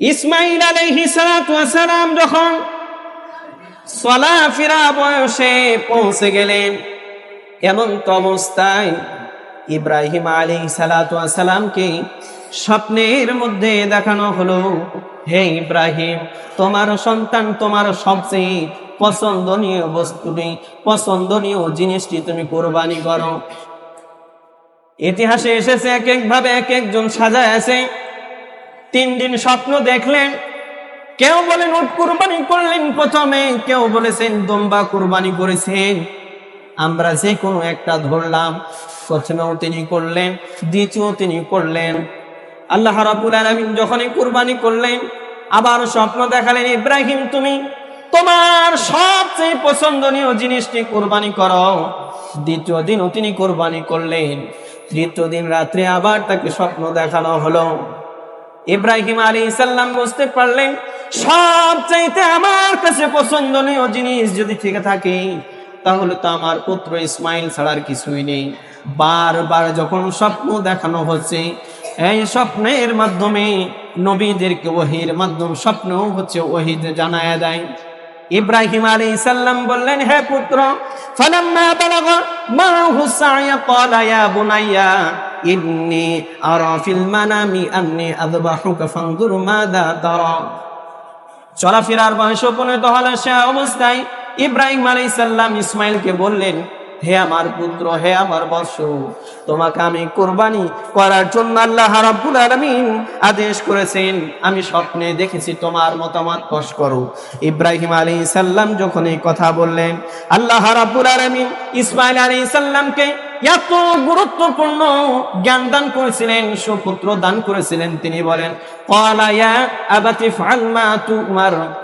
ইসমাইল আলাইহি সালাম যখন চলাফেরা বয়সে পৌঁছে গেলেন এমন তো অবস্থায় ইব্রাহিম আলী সালাতামকে স্বপ্নের মধ্যে দেখানো হলো, হে ইব্রাহিম, তোমার সন্তান তোমার সবচেয়ে পছন্দনীয় বস্তুটি, পছন্দনীয় জিনিসটি তুমি কোরবানি করো। ইতিহাসে এসেছে এক এক ভাবে এক একজন সাজায় আছে। তিন দিন স্বপ্ন দেখলেন। কেউ বলেন উট কুরবানি করলেন প্রথমে। কেউ বলেছেন, দম্বা কুরবানি করেছেন। আমরা যে কোনো একটা ধরলাম। প্রথমেও তিনি করলেন দ্বিতীয় তিনি করলেন। আল্লাহ রাবুল আলমিন যখনই কুরবানি করলেন, আবার স্বপ্ন দেখালেন, ইব্রাহিম, তুমি তোমার সবচেয়ে পছন্দনীয় জিনিসটি কোরবানি করো। দ্বিতীয় দিনও তিনি কোরবানি করলেন। তৃতীয় দিন রাত্রে আবার তাকে স্বপ্ন দেখানো হলো। ইব্রাহিম আলী ইসাল্লাম বুঝতে পারলেন, সবচাইতে আমার কাছে পছন্দনীয় জিনিস যদি থেকে থাকে, তাহলে তো আমার পুত্র ইসমাইল ছাড়ার কিছুই নেই। বারবার যখন স্বপ্ন দেখানো হচ্ছে, এই স্বপ্নের মাধ্যমে নবীদেরকে ওহির মাধ্যম, স্বপ্ন হচ্ছে ওহিদ জানায়া দেয়। ইব্রাহিম আলী ইসাল্লাম বললেন, হে পুত্র, ফালাম্মা বালাগা মাহু সায়া ক্বালা ইয়া বুনাইয়া ইন্নী আরা ফিল মানামি আন্নী ফানজুর মাদা তারা। চলাফেরার বয়স উপনীত হলো সে অবস্থায় ইব্রাহিম আলাইহিস সালাম বললেন, হে আমার পুত্র, হে আমার তোমাকে আমি কোরবানি করার জন্য আল্লাহ রাব্বুল আলামিন আদেশ করেছেন। আমি স্বপ্নে দেখেছি তোমার মতামত পেশ করো। ইব্রাহিম আলাইহিস সালাম যখন এই কথা বললেন, আল্লাহ রাব্বুল আলামিন ইসমাইল আলাইহিস সালামকে এত গুরুত্বপূর্ণ জ্ঞান দান করেছিলেন, সুপুত্র দান করেছিলেন, তিনি বলেন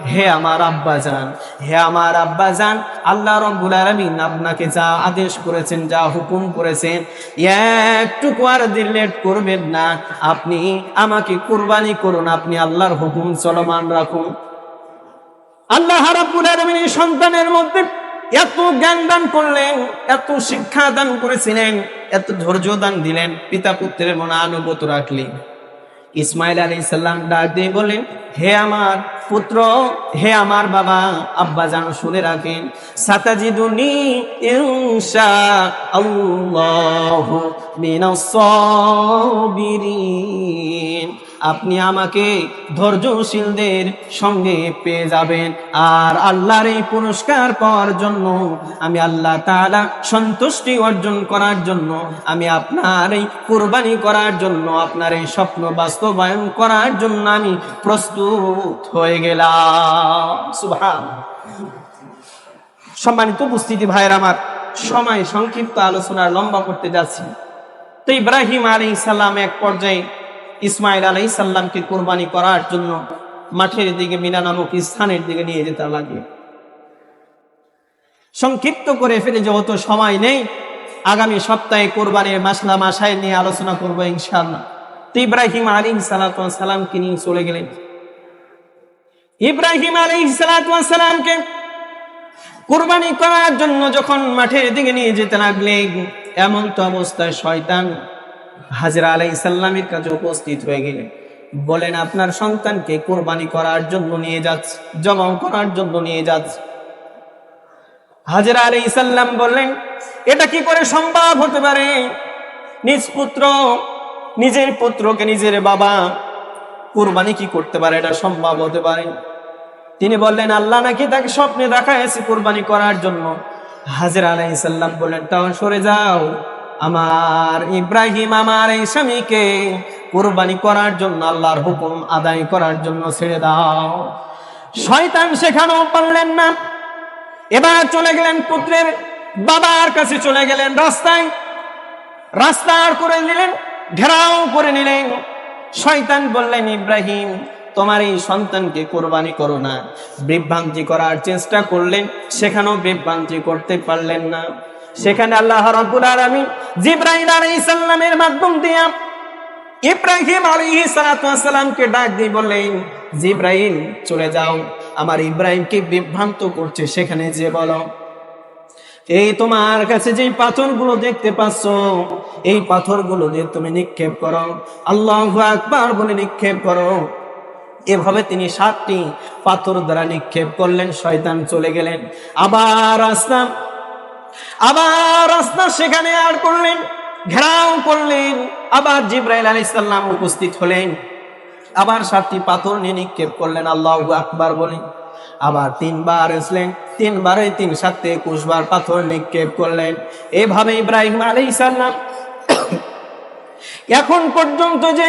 হে আমার আল্লাহ আপনাকে যা আদেশ করেছেন, যা হুকুম করেছেন আর করবেন না, আপনি আমাকে কুরবানি করুন, আপনি আল্লাহর হুকুম চলমান রাখুন। আল্লাহ রাব্বুল আলামিন সন্তানের মধ্যে এত জ্ঞান দান করলেন, এত শিক্ষা দান করেছিলেন, এত ধৈর্য দান দিলেন পিতা পুত্রের মনে আনুগত রাখলেন। ইসমাইল আলী সাল্লাম ডাক দিয়ে বলেন হে আমার পুত্র, হে আমার বাবা, আব্বা জানো শুনে রাখেন ইনশা আল্লাহ মিনাস আপনি আমাকে ধৈর্যশীলদের সঙ্গে পেয়ে যাবেন। আর আল্লাহর এই পুরস্কার পাওয়ার জন্য আমি আল্লাহ তাআলা সন্তুষ্টি অর্জন করার জন্য, আমি আপনার এই কুরবানি করার জন্য, আপনার এই স্বপ্ন বাস্তবায়ন করার জন্য আমি প্রস্তুত হয়ে গেলাম। সুবহান সম্মানিত উপস্থিতি ভাইয়ের আমার, সময় সংক্ষিপ্ত আলোচনার লম্বা করতে যাচ্ছি। তো ইব্রাহিম আলী সাল্লাম এক পর্যায়ে ইসমাইল আলাই সাল্লামকে কোরবানি করার জন্য মাঠের দিকে মিনা নামক স্থানের দিকে নিয়ে যেতে লাগে। সংক্ষিপ্ত করে ফেলে যেহেতু সময় নেই, আগামী সপ্তাহে কোরবানির মাসলা মাসায় নিয়ে আলোচনা করব ইনশাল্লাহ ইব্রাহিম আলী সালাতামকে নিয়ে চলে গেলেন। ইব্রাহিম আলী সালাতামকে কোরবানি করার জন্য যখন মাঠের দিকে নিয়ে যেতে লাগলেন, এমন তো অবস্থায় শয়তান হাজরা আলাই সাল্লামের কাছে উপস্থিত হয়ে গেলেন। বলেন, আপনার সন্তানকে কোরবানি করার জন্য নিয়ে যাচ্ছে, জমা করার জন্য নিয়ে যাচ্ছে। হাজরা আলাই সাল্লাম বললেন, এটা কি করে সম্ভব হতে পারে? নিজ পুত্র, নিজের পুত্রকে নিজের বাবা কোরবানি কি করতে পারে? এটা সম্ভব হতে পারে তিনি বললেন, আল্লাহ নাকি তাকে স্বপ্নে দেখা দেখায়ছে কোরবানি করার জন্য। হাজরা আলাই সাল্লাম বললেন, তাও সরে যাও। আমার ইব্রাহিম আমার এই স্বামীকে কোরবানি করার জন্য, আল্লাহর হুকুম আদায় করার জন্য ছেড়ে দাও। শয়তান সেখানেও পারলেন না। এবার চলে গেলেন পুত্রের বাবার কাছে চলে গেলেন রাস্তায়। রাস্তার করে নিলেন, ঘেরাও করে নিলেন। শয়তান বললেন, ইব্রাহিম, তোমার এই সন্তানকে কোরবানি করো না। বিভ্রান্তি করার চেষ্টা করলেন, সেখানেও বিভ্রান্তি করতে পারলেন না। সেখানে আল্লাহ রাব্বুল আলামিন জিব্রাইল আলাইহিস সালামের মাধ্যম দিয়ে ইব্রাহিম আলাইহিস সালামকে ডাক দিয়ে বললেন, জিব্রাইল, চলে যাও। আমার ইব্রাহিমকে বিভ্রান্ত করছে, সেখানে যে বলো। এই তোমার কাছে যে পাথরগুলো দেখতে পাচ্ছ, এই পাথরগুলো দিয়ে তুমি নিক্ষেপ করো। আল্লাহু আকবার বলে নিক্ষেপ করো। এভাবে তিনি সাতটি পাথর দ্বারা নিক্ষেপ করলেন, শয়তান চলে গেলেন। আবার আসলাম আবার রাস্তা সেখানে আর করলেন, ঘেরাও করলেন, আবার জিব্রাইল আলী সাল্লাম উপস্থিত হলেন, আবার সাতটি পাথর নিয়ে নিক্ষেপ করলেন, আল্লাহ আকবার বলে আবার তিনবার আসলেন, তিনবারে তিন সাথে একুশ বার পাথর নিক্ষেপ করলেন। এভাবে ইব্রাহিম আলী সাল্লাম এখন পর্যন্ত যে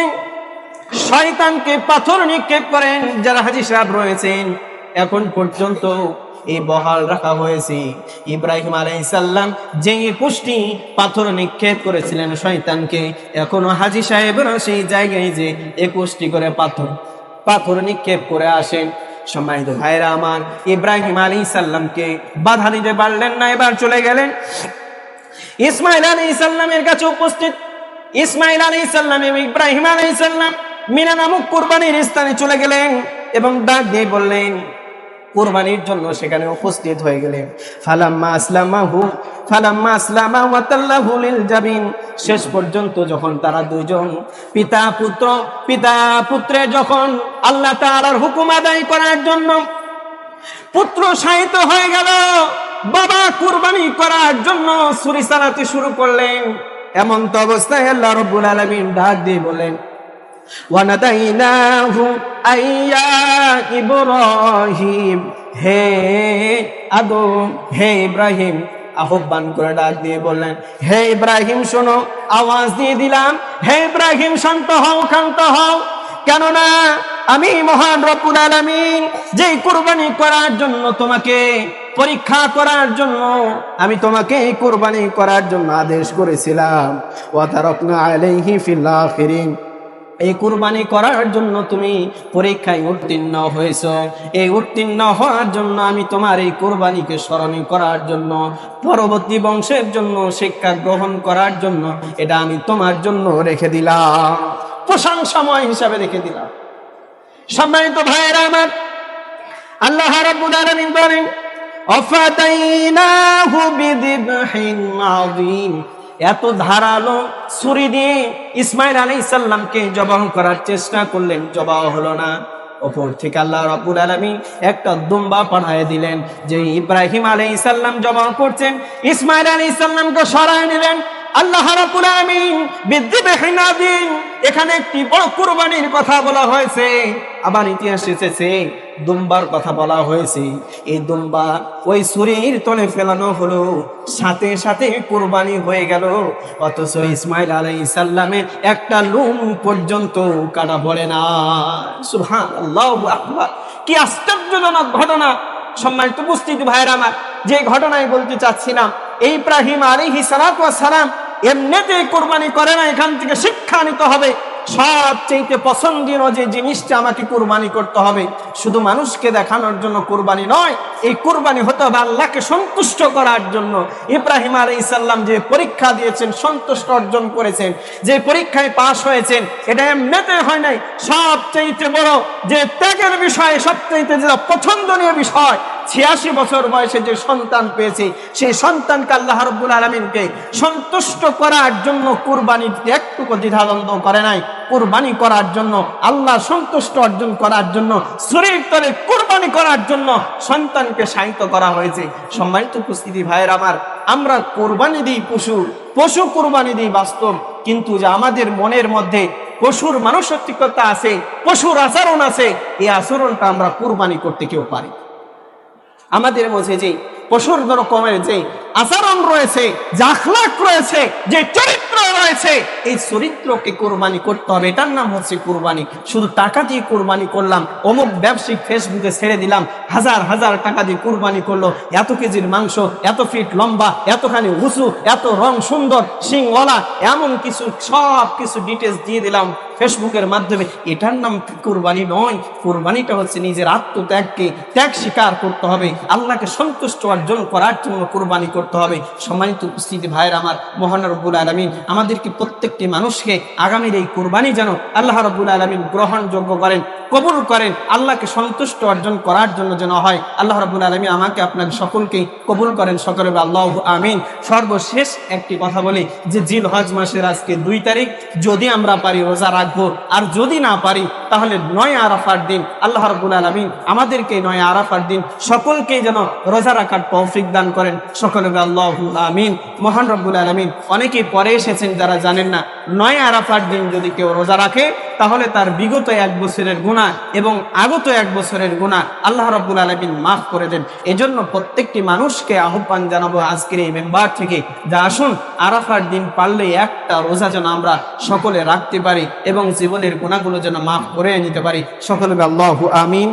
শয়তানকে পাথর নিক্ষেপ করেন, যারা হাজি সাহেব রয়েছেন, এখন পর্যন্ত এই বহাল রাখা হয়েছে। ইব্রাহিম আলাইসাল্লাম যে পুষ্টি পাথর নিক্ষেপ করেছিলেন শয়তানকে, এখনও হাজি সাহেবরা সেই জায়গায় যে একুশটি করে পাথর পাথর নিক্ষেপ করে আসেন। সম্মানিত ভাইরা আমার, ইব্রাহিম আলী সাল্লামকে বাধা দিতে পারলেন না, এবার চলে গেলেন। ইসমাইল আলী সাল্লামের কাছে উপস্থিত। ইসমাইল আলী সাল্লাম এবং ইব্রাহিম আলী সাল্লাম মিনা নামক কোরবানির স্থানে চলে গেলেন এবং ডাক দিয়ে বললেন কোরবানির জন্য সেখানে উপস্থিত হয়ে গেলেন ফালাম্মা আসলামাহু, ফালাম্মা আসলামা ওয়াতাল্লাহু লিল জাবিন। শেষ পর্যন্ত যখন তারা দুজন পিতা পুত্র, পিতা পুত্রে যখন আল্লাহ তাআলার হুকুম আদায় করার জন্য পুত্র সাহিত হয়ে গেল, বাবা কুরবানি করার জন্য ছুরি চালাতে শুরু করলেন। এমন তো অবস্থায় আল্লাহ রব্বুল আলামিন ডাক দিয়ে বলেন ওয়ানাদাইনাহু আইয়া ইব্রাহিম। হে আদম, হে ইব্রাহিম, আহ্বান করে ডাক দিয়ে বললেন, হে ইব্রাহিম, শোনো, আওয়াজ দিয়ে দিলাম, হে ইব্রাহিম, শান্ত হও শান্ত হও। কেননা আমি মহান রব্বুল আলামিন যে কুরবানি করার জন্য তোমাকে পরীক্ষা করার জন্য, আমি তোমাকে কুরবানি করার জন্য আদেশ করেছিলাম। ওয়া তারাকনা আলাইহি ফিল আখিরিন। এই কুরবানি করার জন্য তুমি পরীক্ষায় উত্তীর্ণ হয়েছ। এই উত্তীর্ণ হওয়ার জন্য আমি তোমার এই কুরবানিকে স্মরণ করার জন্য, পরবর্তী বংশের জন্য, শিক্ষা গ্রহণ করার জন্য এটা আমি তোমার জন্য রেখে দিলাম। প্রশংসাময় হিসাবে রেখে দিলাম। সম্মানিত ভাইয়েরা আমার, আল্লাহ বলেন এত ধারালো ছুরি দিয়ে ইসমাইল আলী ইসাল্লামকে জবাহ করার চেষ্টা করলেন, জবাহ হলো না। ওপর থেকে আল্লাহ রাবুল আলমী একটা দুম্বা পাঠায় দিলেন যে ইব্রাহিম আলী ইসাল্লাম জবাহ করছেন, ইসমাইল আলী ইসাল্লামকে সরায় নিলেন। আল্লাহ রাব্বুল আলামিন বিদ্যিবহিন আযীম এখানে একটি বড় কুরবানির কথা বলা হয়েছে। আবার ইতিহাস এসেছে, দুম্বার কথা বলা হয়েছে। এই দুম্বা ওই সুরির তলে ফেলানো হলো, সাথে সাথে কুরবানি হয়ে গেল। অথচ ইসমাইল আলাই সাল্লামের একটা লুম পর্যন্ত কাটা পড়ে না। সুহান কি আশ্চর্যজনক ঘটনা। সম্মানিত উপস্থিতি ভাইয়ের আমার, যে ঘটনায় বলতে চাচ্ছিলাম, এই ইব্রাহিম সালাতু সালাম এমনিতে কোরবানি করে না, এখান থেকে শিক্ষা নিতে হবে। সবচেয়ে পছন্দীয় যে জিনিসটা আমাকে কুরবানি করতে হবে, শুধু মানুষকে দেখানোর জন্য কুরবানি নয়, এই কুরবানি হতে হবে আল্লাহকে সন্তুষ্ট করার জন্য। ইব্রাহিম আলী ইসাল্লাম যে পরীক্ষা দিয়েছেন, সন্তুষ্ট অর্জন করেছেন, যে পরীক্ষায় পাশ হয়েছেন, এটা এমনিতে হয় নাই। সবচেয়ে বড় যে ত্যাগের বিষয় সবচেয়ে যেটা পছন্দনীয় বিষয় ছিয়াশি বছর বয়সে যে সন্তান পেয়েছে, সেই সন্তানকে আল্লাহ রব্বুল আলমিনকে সন্তুষ্ট করার জন্য কুরবানি একটুকু দ্বিধাদ্বন্দ্ব করে নাই। কুরবানি করার জন্য, আল্লাহ সন্তুষ্ট অর্জন করার জন্য শরীর তলে কুরবানি করার জন্য সন্তানকে সাহিত্য করা হয়েছে। সম্মানিত উপস্থিতি ভাইয়ের আমার, আমরা কোরবানি দিই পশু পশু কোরবানি দিই বাস্তব, কিন্তু যে আমাদের মনের মধ্যে পশুর মানসিকতা আছে, পশুর আচরণ আছে, এই আচরণটা আমরা কোরবানি করতে কেউ পারি আমাদের মধ্যে যে পশুর রকমের যে আচরণ রয়েছে, যে আখলাক রয়েছে, যে চরিত্র রয়েছে, এই চরিত্রকে কোরবানি করতে হবে। এটার নাম হচ্ছে কোরবানি। শুধু টাকা দিয়ে কোরবানি করলাম, অমুক ব্যবসায়িক ফেসবুকে ছেড়ে দিলাম, হাজার হাজার টাকা দিয়ে কোরবানি করল, এত কেজির মাংস, এত ফিট লম্বা, এতখানি উঁচু, এত রং সুন্দর সিংওয়ালা এমন কিছু, সব কিছু ডিটেলস দিয়ে দিলাম ফেসবুকের মাধ্যমে। এটার নাম কোরবানি নয়, কোরবানিটা হচ্ছে নিজের আত্মত্যাগকে ত্যাগ স্বীকার করতে হবে। আল্লাহকে সন্তুষ্ট অর্জন করার জন্য কোরবানি করতে হবে। সম্মানিত উপস্থিতি ভাইয়ের আমার মহান রব্বুল আলমিন, আমাদেরকে প্রত্যেকটি মানুষকে আগামীর এই কোরবানি যেন আল্লাহ রব্বুল আলমিন গ্রহণযোগ্য করেন, কবুল করেন, আল্লাহকে সন্তুষ্ট অর্জন করার জন্য যেন হয়। আল্লাহ রব্বুল আলমী আমাকে আপনাকে সকলকেই কবুল করেন সকলে আল্লাহ আমিন। সর্বশেষ একটি কথা বলি যে জিল হজ মাসের আজকে দুই তারিখ, যদি আমরা পারি রোজা রাখব রাখব আর যদি না পারি, তাহলে নয় আরাফার দিন। আল্লাহ রব্বুল আলমিন আমাদেরকে নয় আরাফার দিন, সকলকেই যেন রোজা রাখার তৌফিক দান করেন সকলে আল্লাহ আমিন, মহান রব্বুল আলমিন। অনেকেই পরে এসেছেন যারা জানেন না, নয় আরাফার দিন যদি কেউ রোজা রাখে, তাহলে তার বিগত এক বছরের গুণা এবং আগত এক বছরের গুণা আল্লাহ রব্বুল আলমিন মাফ করে দেন। এজন্য প্রত্যেকটি মানুষকে আহ্বান জানাব আজকের এই মেম্বার থেকে, যা আসুন, আরাফার দিন পারলে একটা রোজা যেন আমরা সকলে রাখতে পারি এবং জীবনের গুণাগুলো যেন মাফ করে নিতে পারি। সকলে আল্লাহ আমিন।